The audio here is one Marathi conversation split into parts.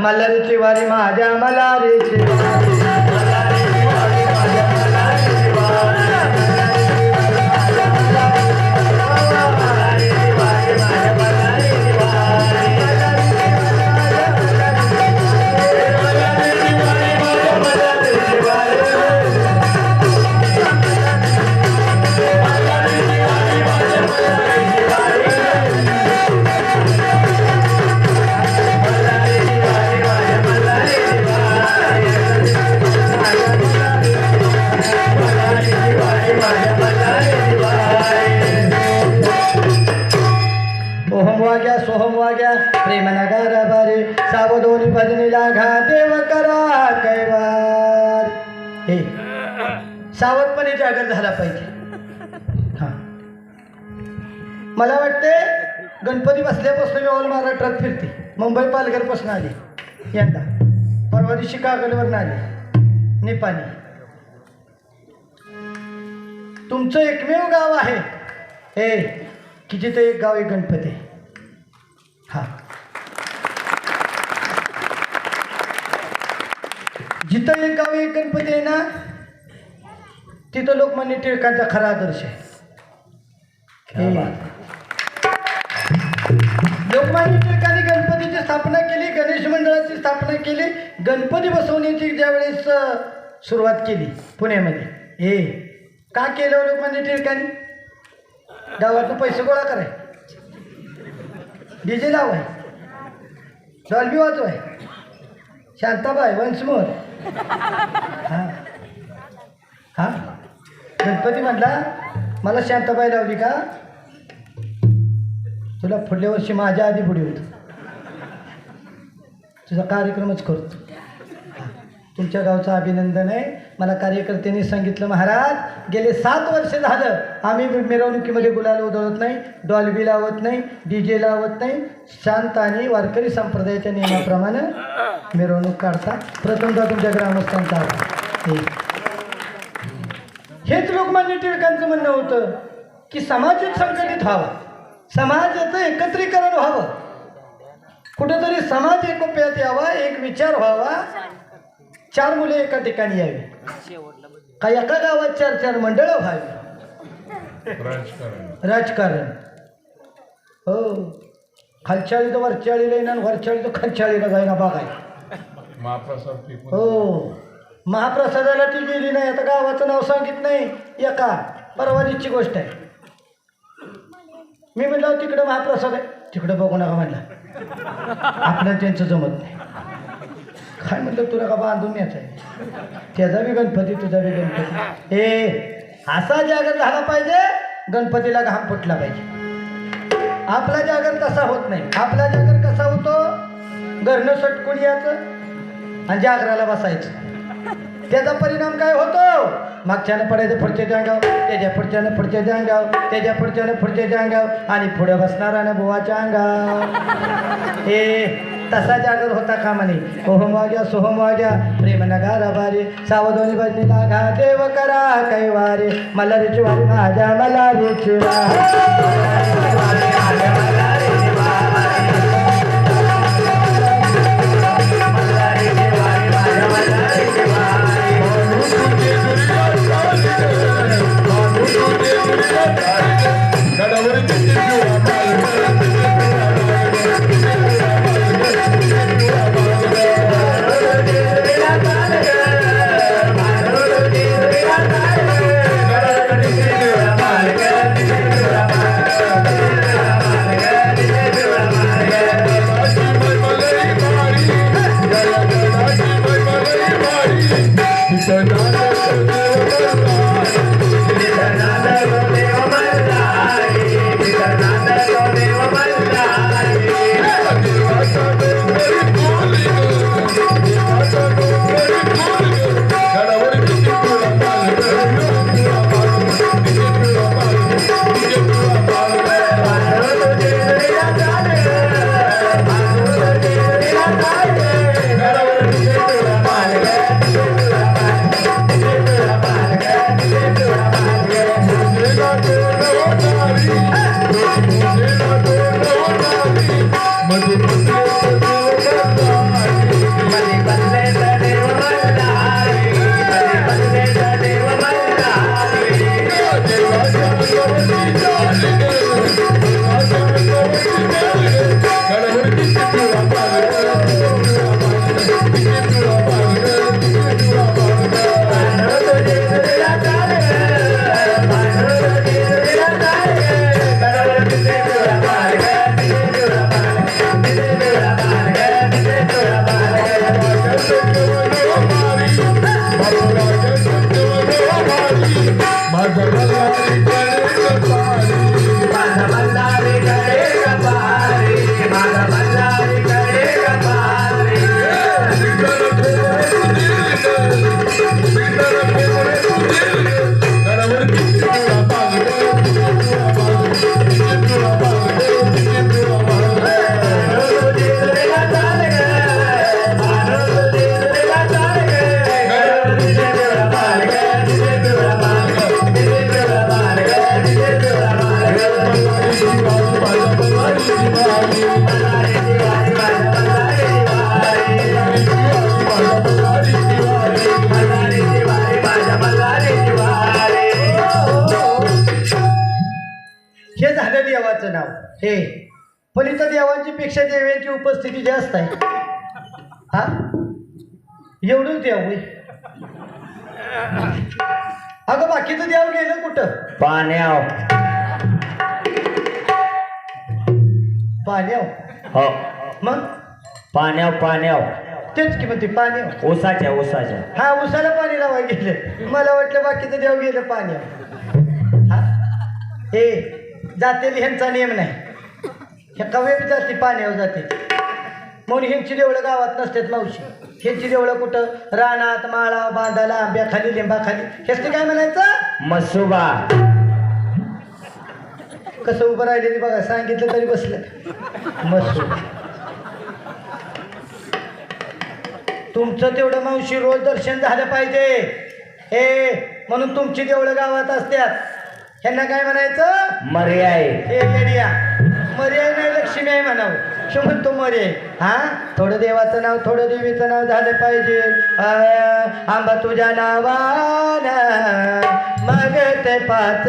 मल्हारीची वारी माझ्या मल्हारीची वारी. जागर झाला पाहिजे. हा. मला वाटते गणपती बसल्यापासून मी ऑल महाराष्ट्रात फिरते. मुंबई पालघरपासून आली. यंदा. परवा दिवशी कागलवरून आली. निपाणी. तुमचं एकमेव गाव आहे. हे की जिथे एक गाव एक गणपती. आहे. हा. जिथं एक गाव एक गणपती आहे ना तिथं लोकमान्य टिळकांचा खरा आदर्श आहे. लोकमान्य टिळकांनी गणपतीची स्थापना केली गणेश मंडळाची स्थापना केली गणपती बसवण्याची ज्यावेळेस अ, सुरुवात केली पुण्यामध्ये. हे का केलं लोकमान्य टिळकांनी? गावातून पैसे गोळा कराय. डीजे लावाय. डॉल्बी वाजवाय. Shantabai once more. हा. हा? गणपती म्हटला मला शांताबाई लावली का? तुला पुढल्या वर्षी माझ्या आधी पुढे होतो. तुझा कार्यक्रमच करतो तुमच्या गावचं अभिनंदन आहे. मला कार्यकर्त्यांनी सांगितलं महाराज गेले सात वर्ष झालं. आम्ही मिरवणुकीमध्ये गुलाल उधळत नाही डॉल्बी लावत नाही डी जे लावत नाही. शांत आणि वारकरी संप्रदायाच्या नियमाप्रमाणे मिरवणूक काढता. प्रथमतः तुमच्या ग्रामस्थांचा आभार. हेच लोकमान्य टिळकांचं म्हणणं होतं की समाज एक संघटित व्हावा. समाजाचं एकत्रीकरण व्हावं. कुठेतरी समाज एकोप्यात यावा एक विचार व्हावा. चार मुले एका ठिकाणी यावी. का एका गावात चार चार मंडळ व्हावी? राजकारण. राजकारण. हो. खालच्या आळी तर वरच्या आळीला येणार वरच्या आळी तर खालच्या आळीला जाईना बघाय हो. महाप्रसादाला ती गेली नाही आता गावाचं नाव सांगित नाही. एका परवानीची गोष्ट आहे. मी म्हटलं तिकडं महाप्रसाद आहे. तिकडं बघू नका म्हटलं आपल्याला त्यांचं जमत नाही. काय म्हटलं तुला का बांधून यायचं आहे? त्याचा बी गणपती तुझा बी गणपती. ए असा जागर झाला पाहिजे गणपतीला घाम फुटला पाहिजे. आपला जागर तसा होत नाही. आपला जागर कसा होतो? घरनं सटकून यायचं आणि जागराला बसायचं. त्याचा परिणाम काय होतो? मागच्यानं पडायचं पुढच्या अंगाव त्याच्या पुढच्यानं पुढच्या अंगाव त्याच्या पुढच्यानं पुढच्या अंगाव आणि पुढे बसणारा बुवाच्या अंगाव हे तसा जागर होता का म्हणे? ओहम वाग्या सोहम वाग्या प्रेम नगारा बारे सावधोनी बजनी लागा देव करा कैवारे. मला रिचवारी माझ्या मला रिचवारी. आहे हा? एवढंच देव होय अगं बाकीचं देव गेलं कुठं? पाण्याव. पाण्याव. हो. मग? पाण्याव पाण्याव. तेच की म्हणते पाण्याव. ओसाच्या ओसाच्या हा उसाला पाणी लावाय गेलं. मला वाटलं बाकीचं देव गेलं पाण्यावर हा? हे जातेली ह्यांचा नियम नाही. ह्या कवे जाते पाण्यावर जाते. म्हणून ह्यांची देवळं गावात नसतात मावशी. ह्यांची देवळं कुठं? रानात माळा बांधाला आंब्याखाली लिंबाखाली ह्याच काय म्हणायचं? मसुबा. कसं उभं राहिलेली बघा सांगितलं तरी बसलं. मस्त तुमचं तेवढं मावशी रोज दर्शन झालं पाहिजे. हे म्हणून तुमची देवळं गावात असतात. ह्यांना काय म्हणायचं? मर्याय हे नाही लक्ष्मी आहे म्हणावं. शो म्हणतो मरे. हा? थोडं देवाचं नाव थोडं देवीचं नाव झालं पाहिजे. आंबा तुझ्या नावान मग ते पाच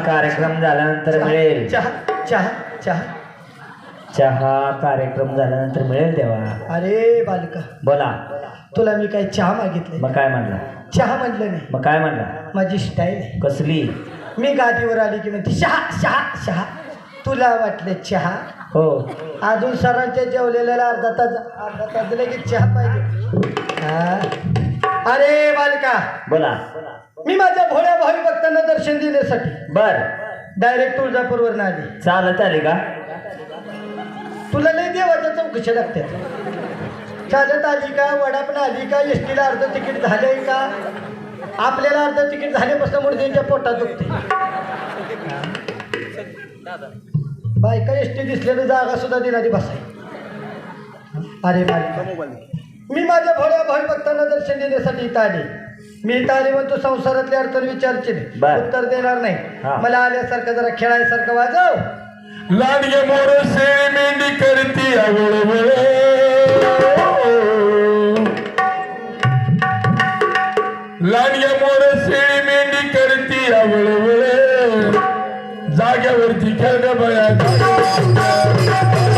कार्यक्रम झाल्यानंतर मिळेल. चहा चहा चहा. चहा कार्यक्रम झाल्यानंतर मिळेल तेव्हा. अरे बालिका. बोला. तुला मी काय चहा मागितले मग काय म्हणला चहा म्हटलं नाही. मग काय म्हणला माझी स्टाईल आहे कसली? मी गादीवर आली की म्हणते शहा शहा शहा. तुला वाटले चहा? हो. अजून सरांच्या जेवलेल्याला अर्धा तास अर्धा तास लगेच चहा पाहिजे. हा. अरे बालिका. बोला. मी माझ्या भोळ्या भावी भक्तांना दर्शन देण्यासाठी. बर. डायरेक्ट तुळजापूरवर आली. चालत आली का? तुला लय देवाच्या चौकशी लागतात. चालत आली का वडापण आली का एस टीला अर्ध तिकीट झालंय का? आपल्याला अर्ध तिकीट झाल्यापासून मुर्दींच्या पोटात दुखते बायका एस टी दिसलेली जागा सुद्धा दिला बसाय. अरे बालिका. मी माझ्या भोळ्या भावी भक्तांना दर्शन देण्यासाठी इथं आले. मी इथं आले म्हणतो संसारातले अडचण विचारचे बर. उत्तर देणार नाही. मला आल्यासारखं जरा खेळायसारखं वाजव. लाडगे मोर शेळी मेंढी करती आवळवळ. लाडगे मोर शेळी मेंढी करती आवळवळ. जाग्यावरती खेळ बया. जागेवरती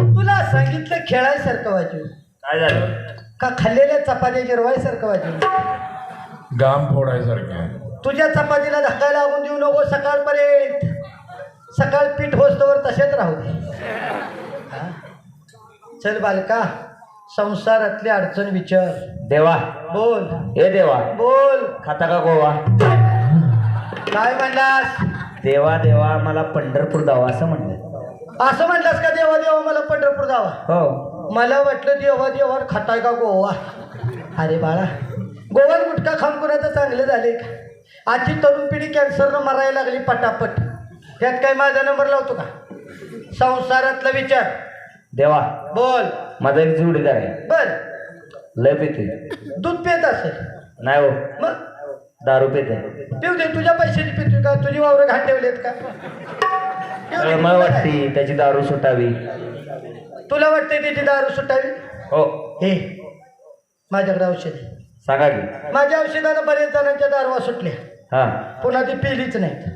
तुला सांगितलं खेळायसारखं वाजू काय झालं? का खाल्लेल्या चपात्या जिरवायसारखं वाजू गाम फोडायसारखं. तुझ्या चपातीला धक्का लागून देऊ नको सकाळपर्यंत. सकाळ पीठ होस्तवर तसेच राहू दे. हा? चल बालका संसारातली अडचण विचार. देवा. बोल. हे देवा. बोल. खाता का गोवा? काय म्हणलास? देवा देवा मला पंढरपूर जावा असं म्हणलं. असं म्हणलास का देवा देवा मला पंढरपूर जावा? हो. मला वाटलं देवा देवा खाताय का गोवा? अरे बाळा गोवन गुटखा खाऊन कुणाचं चांगलं झाले का? आजची तरुण पिढी कॅन्सरनं मरायला लागली पटापट. त्यात काय माझा नंबर लावतो का? संसारातला विचार. देवा बोल. माझा एक जोडीदार आहे. बर. लय पिते दूध पित असेल. नाही हो. मग? दारू पिते पिऊ दे तुझ्या पैशाची पितोय का? तुझी वावरं घाण ठेवलेत का? मला? वाटते त्याची दारू सुटावी. तुला वाटते तिची दारू सुटावी? हो. हे माझ्याकडे औषध आहे. सांगा की. माझ्या औषधानं बरेच जणांच्या दारवा सुटल्या. हा. पुन्हा ती पिलीच नाहीत.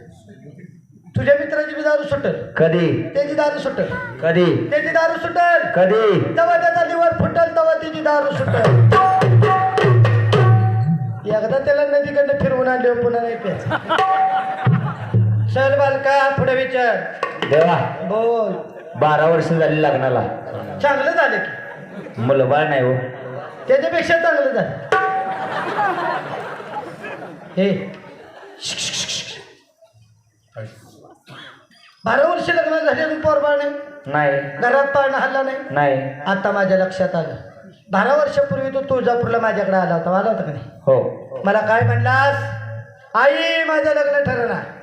तुझ्या मित्राची बी दारू सुटल. कधी? त्याची दारू सुटल. कधी? त्याची दारू सुटल. कधी? तेव्हा त्याचा लिव्हर फुटल तेव्हा त्याची दारू सुटल. एकदा त्याला नदीकडनं फिरवून आणले पुन्हा नाही प्याच चल बालका पुढे विचार. देवा बोल. बारा वर्ष झाली लग्नाला. चांगलं झालं की. मुलं बाळ नाही हो. त्याच्यापेक्षा चांगलं झालं. हे. बारा वर्ष लग्न झाले अजून पोरबाळ नाही? नाही. घरात पाळणं हल्ला नाही? नाही. आता माझ्या लक्षात आलं. बारा वर्षापूर्वी तो तुळजापूरला माझ्याकडे आला होता. आला होता का नाही? हो. मला काय म्हणलास? आई माझं लग्न ठरणार.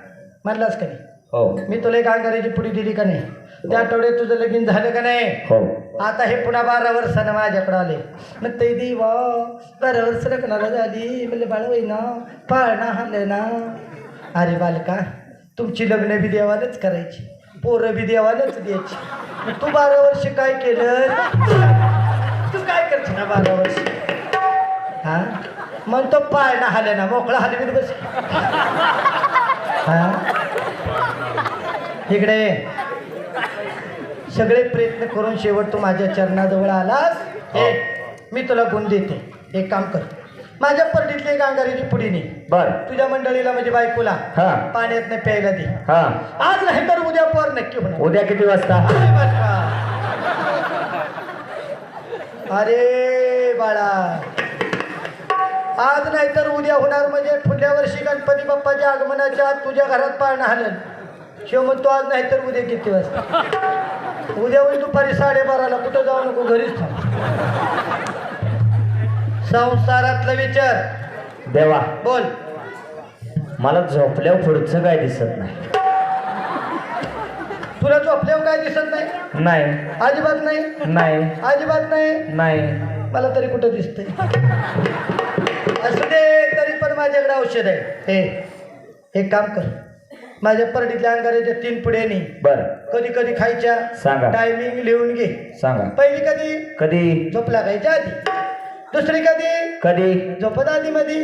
म्हणलास का नाही? हो. मी तुला एक अंगाराची पुडी दिली का नाही? त्या आठवड्यात तुझं लगीन झालं का नाही? हो. आता हे पुन्हा बारा वर्षानं माझ्याकडे आले मग ते दी वा बारा वर्ष लग्नाला झाली? म्हणजे बाळ ना पाळणा हाल ना अरे बालका तुमची लग्न बी देवालाच करायची. पोरं बी देवालाच द्यायची. मग तू बारा वर्ष काय केलं? तू काय करशील ना बारा वर्ष? हा? मग तो पाळणा हाले ना मोकळा हलवीत बस. हा इकडे. सगळे प्रयत्न करून शेवट तू माझ्या चरणाजवळ आलास. हे. मी तुला गुण देते. एक काम कर. माझ्या अंगारीची पुडी नाही बर. तुझ्या मंडळीला म्हणजे बायकोला हा. पाण्यात नाही प्यायला दे. हा. आज नाही तर उद्या पोर नक्की होणार. उद्या किती वाजता? नाही तर उद्या होणार म्हणजे पुढल्या वर्षी गणपती बाप्पाच्या आगमनाच्या आत तुझ्या घरात पाळणं हलन शिव म्हणतो आज नाही तर उद्या किती वाजता? उद्या होईल दुपारी साडेबाराला. कुठं जाऊ नको घरीच संसारातला विचार. देवा. बोल. मला झोपल्यावर पुढचं काय दिसत नाही. तुला झोपल्यावर काय दिसत नाही? नाही. अजिबात नाही? नाही. अजिबात नाही? नाही. मला तरी कुठं दिसतंय? असू दे तरी पण माझ्याकडे औषध आहे. हे एक काम कर. माझ्या परडीतल्या अंगाराच्या तीन पुड्यानी बर. कधी कधी खायच्या सांगा. टायमिंग लिहून घे. सांगा. पहिली कधी? कधी? झोप लागायच्या आधी. दुसरी कधी? कधी? झोपत आधी मध्ये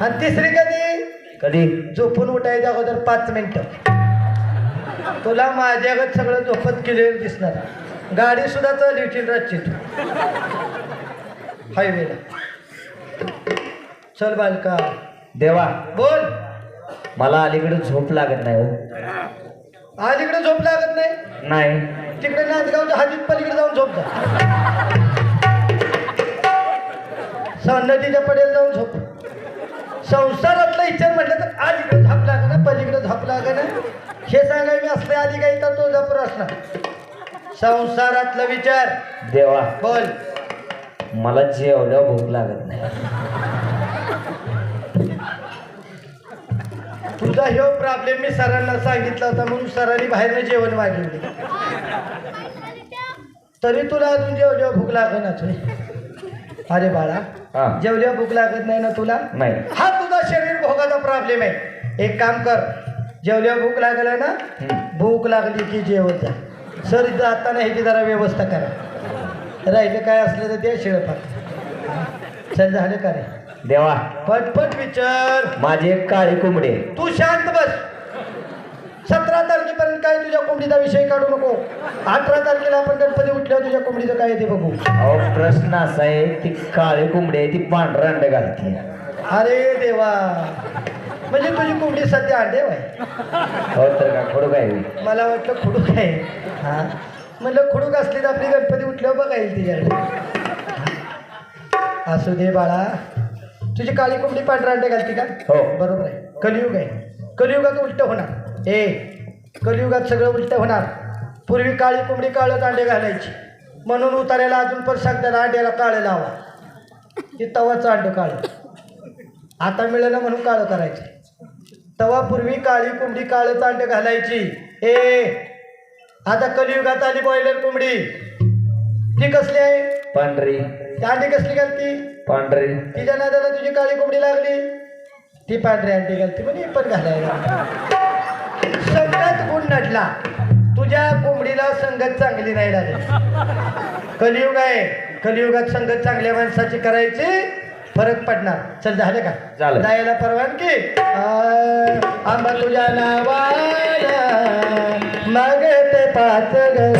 आणि तिसरी कधी? कधी? झोपून उठायच्या अगोदर पाच मिनिटं. तुला माझ्याकडे सगळं झोपत क्लिअर दिसणार. गाडी सुद्धा चालवशील रातची तू हायवेला. चल बालका. देवा. बोल. मला अलीकडे झोप लागत नाही हो. इकडे झोप लागत नाही? नाही. तिकडे नांदगावच्या हाजीत पलीकडे जाऊन झोप जा. नदीच्या पडेल जाऊन झोप. संसारातला विचार म्हटलं तर इकडे झोप लागणं पलीकडे झोप लागणं. हे सांगाय मी असले आधी काही तर तो जपूर असणार. संसारातला विचार. देवा. बोल. मला जेवल्यावर भूक लागत नाही. तुझा ह्यो प्रॉब्लेम मी सरांना सांगितला होता म्हणून सरांनी बाहेरनं जेवण मागवले तरी तुला अजून जेवल्यावर भूक लागेनाच होय. अरे बाळा जेवल्यावर भूक लागत नाही ना तुला? नाही. हा तुझा शरीर भोगाचा प्रॉब्लेम आहे. एक काम कर जेवल्यावर भूक लागलं ना. भूक लागली की जेवत जा. सर जाताना ह्याची जरा व्यवस्था करा. राहिलं काय असलं तर ते शिळपात चल झालं का रे? देवा. पटपट विचार. माझी एक काळी कोंबडी आहे. तू शांत बस. सतरा तारखेपर्यंत काय तुझ्या कोंबडीचा विषय काढू नको. अठरा तारखेला आपण गणपती उठल्यावर तुझ्या कोंबडीचं काय आहे ते बघू. अहो प्रश्न असा आहे ती काळी कोंबडी आहे ती पांढरा अंड घालते अरे देवा. म्हणजे तुझी कोंबडी सध्या अंडे वाय हो तर का? खोडू काय मला वाटलं खुडूक आहे. हा? म्हणलं खुडूक असली तर आपली गणपती उठल्यावर बघा येईल तिच्याकडे. असू दे बाळा. तुझी काळी कोंबडी पांढरा अंडे घालती का? हो. बरोबर आहे. कलियुग आहे. कलियुगात उलट होणार. ए कलियुगात सगळं उलट होणार. पूर्वी काळी कोंबडी काळच अंडे घालायची. म्हणून उतारायला अजून पण सांगतात अंड्याला काळं लावा. ते तवाचं अंड काळं. आता मिळेल म्हणून काळं करायचं. तवा पूर्वी काळी कोंबडी काळं अंड घालायची. ए आता कलियुगात आली बॉयलर कोंबडी. ती कसली आहे? पांढरी. ती अंडी कसली घालती? पांढरी. तिच्या नादाला तुझी काळी कोंबडी लागली. ती पांढरी अंडी घालती म्हणजे पण घालायला. सगळ्यात गुण नडला तुझ्या कोंबडीला संगत चांगली नाही लागली. कलियुग आहे. कलियुगात संगत चांगल्या माणसाची करायची फरक पडणार. चल झाले का? झालं. जायला परवानगी. आंबा तुझ्या नावाला मागते पाच ग